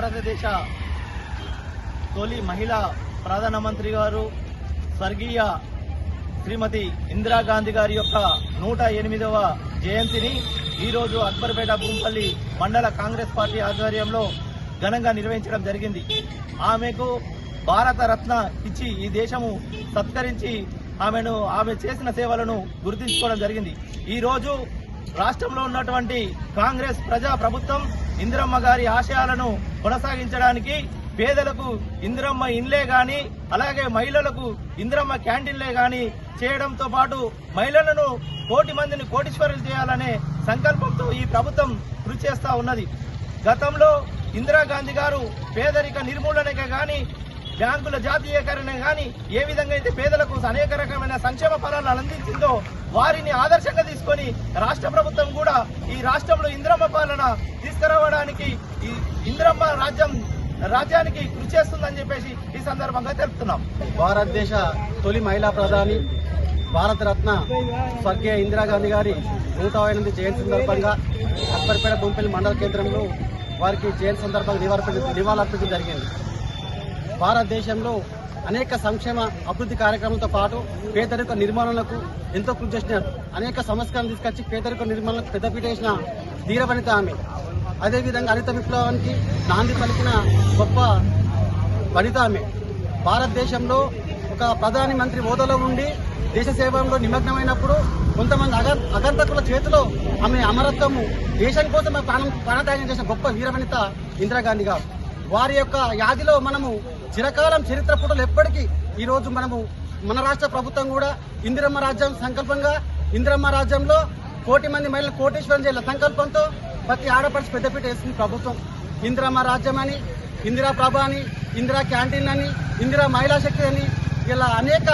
భారతదేశ తొలి మహిళా ప్రధానమంత్రి గారు స్వర్గీయ శ్రీమతి ఇందిరాగాంధీ గారి యొక్క నూట ఎనిమిదవ జయంతిని ఈరోజు అక్బర్పేట భూంపల్లి మండల కాంగ్రెస్ పార్టీ ఆధ్వర్యంలో ఘనంగా నిర్వహించడం జరిగింది. ఆమెకు భారతరత్న ఇచ్చి ఈ దేశము సత్కరించి ఆమెను ఆమె చేసిన సేవలను గుర్తించుకోవడం జరిగింది. ఈరోజు రాష్ట్రంలో ఉన్నటువంటి కాంగ్రెస్ ప్రజా ప్రభుత్వం ఇందిరమ్మ గారి ఆశయాలను కొనసాగించడానికి పేదలకు ఇందిరమ్మ ఇండ్లే గాని అలాగే మహిళలకు ఇందిరమ్మ క్యాంటీన్లే గాని చేయడంతో పాటు మహిళలను కోటి మందిని కోటీశ్వరులు చేయాలనే సంకల్పంతో ఈ ప్రభుత్వం కృషి చేస్తా ఉన్నది. గతంలో ఇందిరాగాంధీ గారు పేదరిక నిర్మూలనకే గాని బ్యాంకుల జాతీయకరణ కానీ ఏ విధంగా అయితే పేదలకు అనేక రకమైన సంక్షేమ ఫలాలు అందించిందో వారిని ఆదర్శంగా తీసుకొని రాష్ట్ర ప్రభుత్వం కూడా ఈ రాష్ట్రంలో ఇంద్రమ్మ పాలన తీసుకురావడానికి ఈ ఇంద్రమ్మ రాజ్యం రాజ్యానికి కృషి చేస్తుందని చెప్పేసి ఈ సందర్భంగా తెలుపుతున్నాం. భారతదేశ తొలి మహిళా ప్రధాని భారతరత్న స్వర్గీయ ఇందిరాగాంధీ గారి నూట ఎనిమిది జయంతి సందర్భంగా అక్బర్పేట బొంపల్లి మండల కేంద్రంలో వారికి జయంతి సందర్భంగా నివాళులర్పించ నివాళులర్పించడం జరిగింది. భారతదేశంలో అనేక సంక్షేమ అభివృద్ధి కార్యక్రమంతో పాటు పేదరిక నిర్మాణాలకు ఎంతో కృషి చేసిన అనేక సంస్కరణలు తీసుకొచ్చి పేదరిక నిర్మాణాలకు పెద్దపీట వేసిన ధీరవనిత ఆమె. అదేవిధంగా హరిత విప్లవానికి నాంది పలికిన గొప్ప వనిత ఆమె. భారతదేశంలో ఒక ప్రధాని మంత్రి హోదాలో ఉండి దేశ సేవలో నిమగ్నమైనప్పుడు కొంతమంది అగ అగంతకుల చేతిలో ఆమె అమరత్వము దేశం కోసం ఆమె ప్రాణం ప్రాణత్యాగం చేసిన గొప్ప వీరవనిత ఇందిరాగాంధీ గారు. వారి యొక్క యాదిలో మనము చిరకాలం చరిత్ర పుటలు ఎప్పటికీ ఈ రోజు మనము మన రాష్ట్ర ప్రభుత్వం కూడా ఇందిరమ్మ రాజ్యం సంకల్పంగా ఇందిరమ్మ రాజ్యంలో కోటి మంది మహిళలు కోటేశ్వరం చేయాల సంకల్పంతో ప్రతి ఆడపడిచి పెద్దపీట వేసింది ప్రభుత్వం. ఇందిరమ్మ రాజ్యం అని ఇందిరా ప్రభ అని ఇందిరా క్యాంటీన్ అని ఇందిరా మహిళా శక్తి అని ఇలా అనేక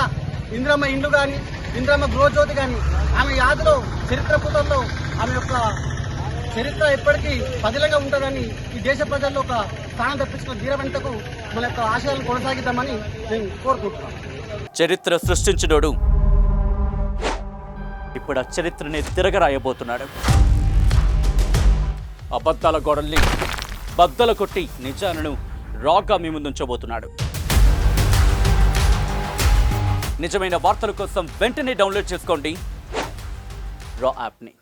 ఇందిరమ్మ ఇండ్లు కానీ ఇందిరమ్మ గృహజ్యోతి కానీ ఆమె యాదిలో చరిత్ర పుటల్లో ఆమె యొక్క చరిత్ర ఎప్పటికీ పదిలంగా ఉంటుందని ఈ దేశ ప్రజల్లో ఒక స్థానం తప్పించుకున్న ధీరవంతకు మన యొక్క ఆశయాలను కొనసాగిద్దామని నేను కోరుకుంటున్నాను చరిత్ర సృష్టించినోడు ఇప్పుడు ఆ చరిత్రని తిరగరాయబోతున్నాడు. అబద్ధాల గోడల్ని బద్దలు కొట్టి నిజాలను రాగా మీ ముందుంచబోతున్నాడు. నిజమైన వార్తల కోసం వెంటనే డౌన్లోడ్ చేసుకోండి. రా యాప్ని.